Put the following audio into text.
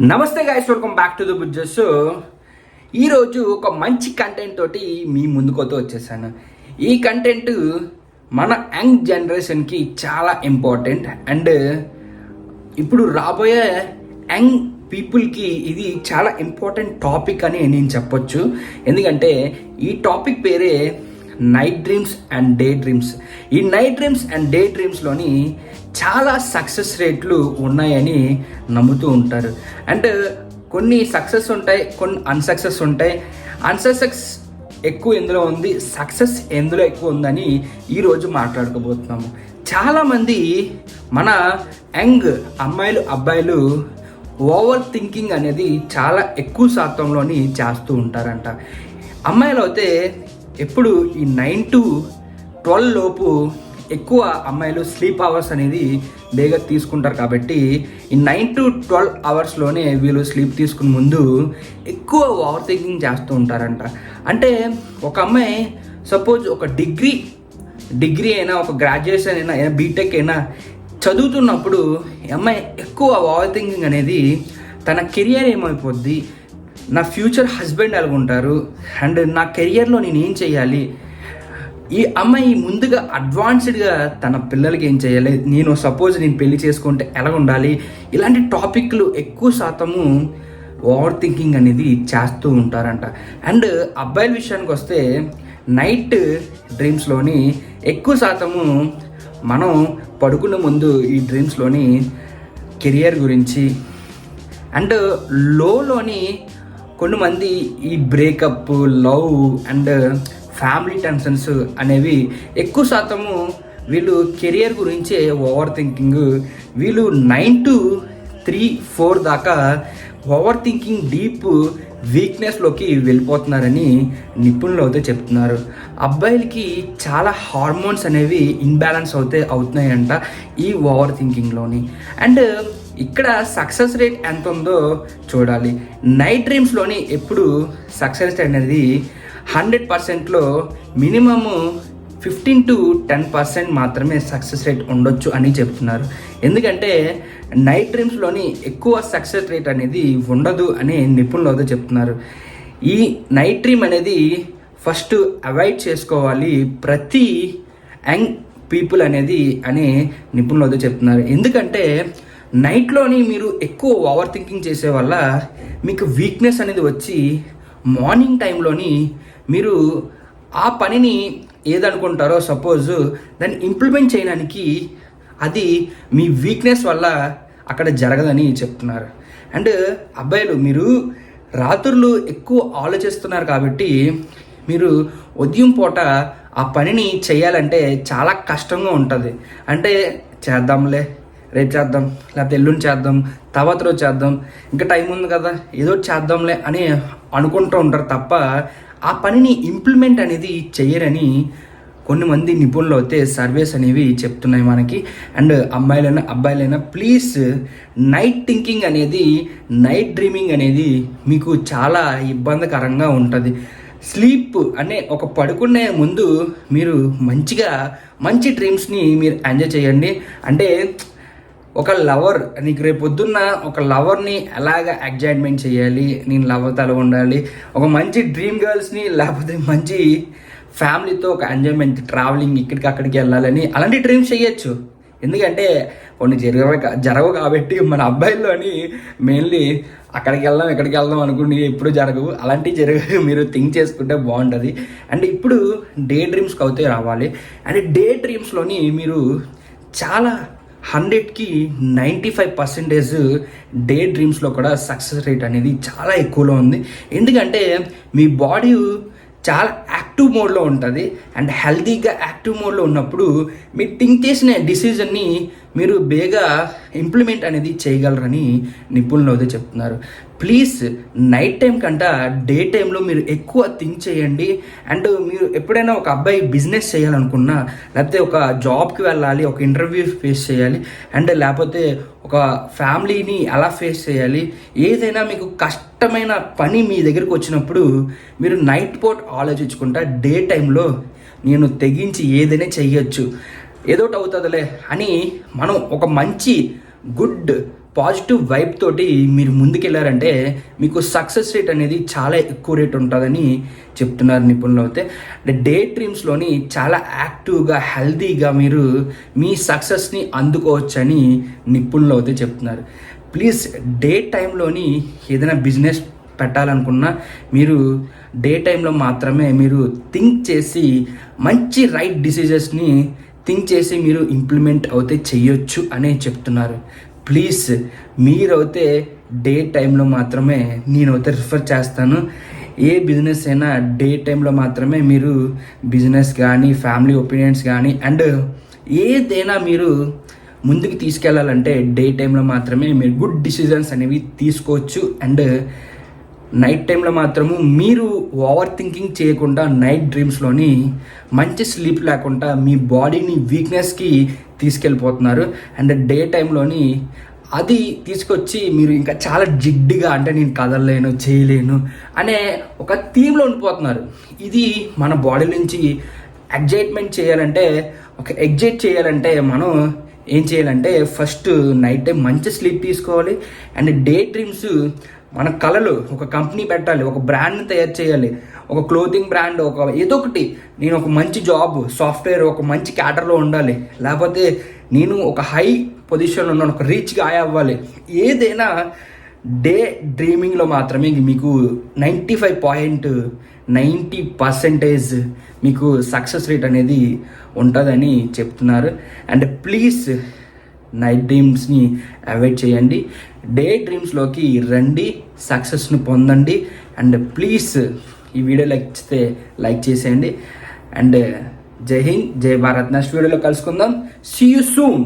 నమస్తే guys welcome back to the బుజ్జస్ ఈరోజు ఒక మంచి కంటెంట్ తోటి మీ ముందుకోతో వచ్చేసాను. ఈ కంటెంట్ మన యంగ్ జనరేషన్కి చాలా ఇంపార్టెంట్ అండ్ ఇప్పుడు రాబోయే యంగ్ పీపుల్కి ఇది చాలా ఇంపార్టెంట్ టాపిక్ అని నేను చెప్పొచ్చు. ఎందుకంటే ఈ టాపిక్ పేరే night dreams and day dreams ఈ నైట్ డ్రీమ్స్ అండ్ డే డ్రీమ్స్లోని చాలా సక్సెస్ రేట్లు ఉన్నాయని నమ్ముతూ ఉంటారు. అండ్ uh, కొన్ని సక్సెస్ ఉంటాయి కొన్ని అన్సక్సెస్ ఉంటాయి. అన్సక్సెస్ ఎక్కువ ఎందులో ఉంది సక్సెస్ ఎందులో ఎక్కువ ఉందని ఈరోజు మాట్లాడుకోబోతున్నాము. చాలామంది మన యంగ్ అమ్మాయిలు అబ్బాయిలు ఓవర్ థింకింగ్ అనేది చాలా ఎక్కువ శాతంలోని చేస్తూ ఉంటారంట. అమ్మాయిలు అయితే ఎప్పుడు ఈ నైన్ టు ట్వెల్వ్ లోపు ఎక్కువ అమ్మాయిలు స్లీప్ అవర్స్ అనేది బేగా తీసుకుంటారు కాబట్టి ఈ నైన్ టు ట్వెల్వ్ అవర్స్లోనే వీళ్ళు స్లీప్ తీసుకుని ముందు ఎక్కువ ఓవర్ థింకింగ్ చేస్తూ ఉంటారంట. అంటే ఒక అమ్మాయి సపోజ్ ఒక డిగ్రీ డిగ్రీ అయినా ఒక గ్రాడ్యుయేషన్ అయినా అయినా బీటెక్ అయినా చదువుతున్నప్పుడు అమ్మాయి ఎక్కువ ఓవర్ థింకింగ్ అనేది తన కెరియర్ ఏమైపోద్ది నా ఫ్యూచర్ హస్బెండ్ ఎలాగుంటారు? అండ్ నా కెరియర్లో నేను ఏం చేయాలి ఈ అమ్మాయి ముందుగా అడ్వాన్స్డ్గా తన పిల్లలకి ఏం చేయాలి నేను సపోజ్ నేను పెళ్ళి చేసుకుంటే ఎలా ఉండాలి ఇలాంటి టాపిక్లు ఎక్కువ శాతము ఓవర్ థింకింగ్ అనేది చేస్తూ ఉంటారంట. అండ్ అబ్బాయిల విషయానికి వస్తే నైట్ డ్రీమ్స్లోని ఎక్కువ శాతము మనం పడుకునే ముందు ఈ డ్రీమ్స్లోని కెరియర్ గురించి అండ్ లోలోని కొంతమంది ఈ breakup love and family tensions అనేవి ఎక్కువ శాతము వీళ్ళు కెరియర్ గురించే ఓవర్ థింకింగ్ వీళ్ళు నైన్ టు త్రీ ఫోర్ దాకా ఓవర్ థింకింగ్ డీప్ వీక్నెస్లోకి వెళ్ళిపోతున్నారని నిపుణులు అయితే చెప్తున్నారు. అబ్బాయిలకి చాలా హార్మోన్స్ అనేవి ఇన్బ్యాలెన్స్ అవుతే అవుతున్నాయంట ఈ ఓవర్ థింకింగ్లోని అండ్ ఇక్కడ సక్సెస్ రేట్ ఎంత ఉందో చూడాలి నైట్ డ్రీమ్స్లోని ఎప్పుడు సక్సెస్ రేట్ అనేది హండ్రెడ్ పర్సెంట్లో minimum fifteen to ten percent మాత్రమే సక్సెస్ రేట్ ఉండొచ్చు అని చెప్తున్నారు. ఎందుకంటే నైట్ డ్రీమ్స్లోని ఎక్కువ సక్సెస్ రేట్ అనేది ఉండదు అని నిపుణులు అయితే చెప్తున్నారు. ఈ నైట్ డ్రీమ్ అనేది ఫస్ట్ అవాయిడ్ చేసుకోవాలి ప్రతి యంగ్ పీపుల్ అనేది అని నిపుణులు అయితే చెప్తున్నారు. ఎందుకంటే నైట్లోని మీరు ఎక్కువ ఓవర్ థింకింగ్ చేసే వల్ల మీకు వీక్నెస్ అనేది వచ్చి మార్నింగ్ టైంలోని మీరు ఆ పనిని ఏదనుకుంటారో సపోజ్ దాన్ని ఇంప్లిమెంట్ చేయడానికి అది మీ వీక్నెస్ వల్ల అక్కడ జరగదని చెప్తున్నారు. అండ్ అబ్బాయిలు మీరు రాత్రులు ఎక్కువ ఆలోచిస్తున్నారు కాబట్టి మీరు ఉదయం పూట ఆ పనిని చేయాలంటే చాలా కష్టంగా ఉంటుంది. అంటే చేద్దాంలే రేపు చేద్దాం లేకపోతే ఎల్లుండి చేద్దాం తర్వాత రోజు చేద్దాం. ఇంకా టైం ఉంది కదా ఏదో చేద్దాంలే అని అనుకుంటూ ఉంటారు తప్ప ఆ పనిని ఇంప్లిమెంట్ అనేది చెయ్యరని కొన్ని మంది నిపుణులు అయితే సర్వేస్ అనేవి చెప్తున్నాయి మనకి. అండ్ అమ్మాయిలైనా అబ్బాయిలైనా ప్లీజ్ నైట్ థింకింగ్ అనేది నైట్ డ్రీమింగ్ అనేది మీకు చాలా ఇబ్బందికరంగా ఉంటుంది. స్లీప్ అనే ఒక పడుకునే ముందు మీరు మంచిగా మంచి డ్రీమ్స్ని మీరు ఎంజాయ్ చేయండి. అంటే ఒక లవర్ నీకు రేపు పొద్దున్న ఒక లవర్ని ఎలాగ ఎగ్జైట్మెంట్ చేయాలి? నేను లవర్ తల ఉండాలి. ఒక మంచి డ్రీమ్ గర్ల్స్ని లేకపోతే మంచి ఫ్యామిలీతో ఒక ఎంజాయ్మెంట్ ట్రావెలింగ్ ఇక్కడికి అక్కడికి వెళ్ళాలని అలాంటి డ్రీమ్స్ చేయొచ్చు. ఎందుకంటే కొన్ని జరగ జరగవు కాబట్టి మన అబ్బాయిల్లోని మెయిన్లీ అక్కడికి వెళ్దాం ఇక్కడికి వెళ్దాం అనుకుని ఎప్పుడు జరగవు. అలాంటివి జరగవు. మీరు థింక్ చేసుకుంటే బాగుంటుంది. అండ్ ఇప్పుడు డే డ్రీమ్స్కి అయితే రావాలి. అండ్ డే డ్రీమ్స్లోని మీరు చాలా హండ్రెడ్కి నైంటీ ఫైవ్ పర్సెంటేజ్ డే డ్రీమ్స్లో కూడా సక్సెస్ రేట్ అనేది చాలా ఎక్కువలో ఉంది. ఎందుకంటే మీ బాడీ చాలా యాక్టివ్ మోడ్లో ఉంటుంది. అండ్ హెల్తీగా యాక్టివ్ మోడ్లో ఉన్నప్పుడు మీరు థింక్ చేసిన డిసిజన్ని మీరు బేగా ఇంప్లిమెంట్ అనేది చేయగలరని నిపుణులు అయితే చెప్తున్నారు. ప్లీజ్ నైట్ టైం కంట డే టైంలో మీరు ఎక్కువ థింక్ చేయండి. అండ్ మీరు ఎప్పుడైనా ఒక అబ్బాయి బిజినెస్ చేయాలనుకున్నా లేకపోతే ఒక జాబ్కి వెళ్ళాలి ఒక ఇంటర్వ్యూ ఫేస్ చేయాలి అండ్ లేకపోతే ఒక ఫ్యామిలీని ఎలా ఫేస్ చేయాలి. ఏదైనా మీకు కష్టమైన పని మీ దగ్గరికి వచ్చినప్పుడు మీరు నైట్ పూట ఆలోచించుకుంటా డే టైంలో నేను తెగించి ఏదైనా చెయ్యొచ్చు ఏదోటి అవుతుందిలే అని మనం ఒక మంచి గుడ్ పాజిటివ్ వైబ్ తోటి మీరు ముందుకెళ్ళారంటే మీకు సక్సెస్ రేట్ అనేది చాలా ఎక్కువ రేట్ ఉంటుందని చెప్తున్నారు నిపుణులు అయితే. డే డ్రీమ్స్లోని చాలా యాక్టివ్గా హెల్తీగా మీరు మీ సక్సెస్ని అందుకోవచ్చని నిపుణులు అయితే చెప్తున్నారు. ప్లీజ్ డే టైంలోని ఏదైనా బిజినెస్ పెట్టాలనుకున్నా మీరు డే టైంలో మాత్రమే మీరు థింక్ చేసి మంచి రైట్ డిసిజన్స్ని థింక్ చేసి మీరు ఇంప్లిమెంట్ అయితే చెయ్యొచ్చు అనే చెప్తున్నారు. ప్లీజ్ మీరైతే డే టైంలో మాత్రమే నేనైతే రిఫర్ చేస్తాను. ఏ బిజినెస్ అయినా డే టైంలో మాత్రమే మీరు బిజినెస్ కానీ ఫ్యామిలీ ఒపీనియన్స్ కానీ అండ్ ఏదైనా మీరు ముందుకు తీసుకెళ్ళాలంటే డే టైంలో మాత్రమే మీరు గుడ్ డిసిజన్స్ అనేవి తీసుకోవచ్చు. అండ్ నైట్ టైంలో మాత్రము మీరు ఓవర్ థింకింగ్ చేయకుండా నైట్ డ్రీమ్స్లోని మంచి స్లీప్ లేకుండా మీ బాడీని వీక్నెస్కి తీసుకెళ్ళిపోతున్నారు. అండ్ డే టైంలోని అది తీసుకొచ్చి మీరు ఇంకా చాలా జిడ్డుగా అంటే నేను కదలలేను చేయలేను అనే ఒక థీమ్లో ఉండిపోతున్నారు. ఇది మన బాడీ నుంచి ఎగ్జైట్మెంట్ చేయాలంటే ఒక ఎగ్జైట్ చేయాలంటే మనం ఏం చేయాలంటే ఫస్ట్ నైట్ టైం మంచి స్లీప్ తీసుకోవాలి. అండ్ డే డ్రీమ్స్ మన కళలు ఒక కంపెనీ పెట్టాలి ఒక బ్రాండ్ని తయారు చేయాలి. ఒక క్లోతింగ్ బ్రాండ్ ఒక ఏదో ఒకటి. నేను ఒక మంచి జాబ్ సాఫ్ట్వేర్ ఒక మంచి క్యాటర్లో ఉండాలి. లేకపోతే నేను ఒక హై పొజిషన్లో ఉన్నాను ఒక రీచ్గా అవ్వాలి. ఏదైనా డే డ్రీమింగ్లో మాత్రమే మీకు ninety five point ninety percentage మీకు సక్సెస్ రేట్ అనేది ఉంటుందని చెప్తున్నారు. అండ్ ప్లీజ్ నైట్ డ్రీమ్స్ని అవాయిడ్ చేయండి. డే డ్రీమ్స్లోకి రండి సక్సెస్ని పొందండి. అండ్ ప్లీజ్ ఈ వీడియో లైక్ ఇస్తే లైక్ చేసేయండి. అండ్ జై హింద్ జై భారత్. నెక్స్ట్ వీడియోలో కలుసుకుందాం. See you soon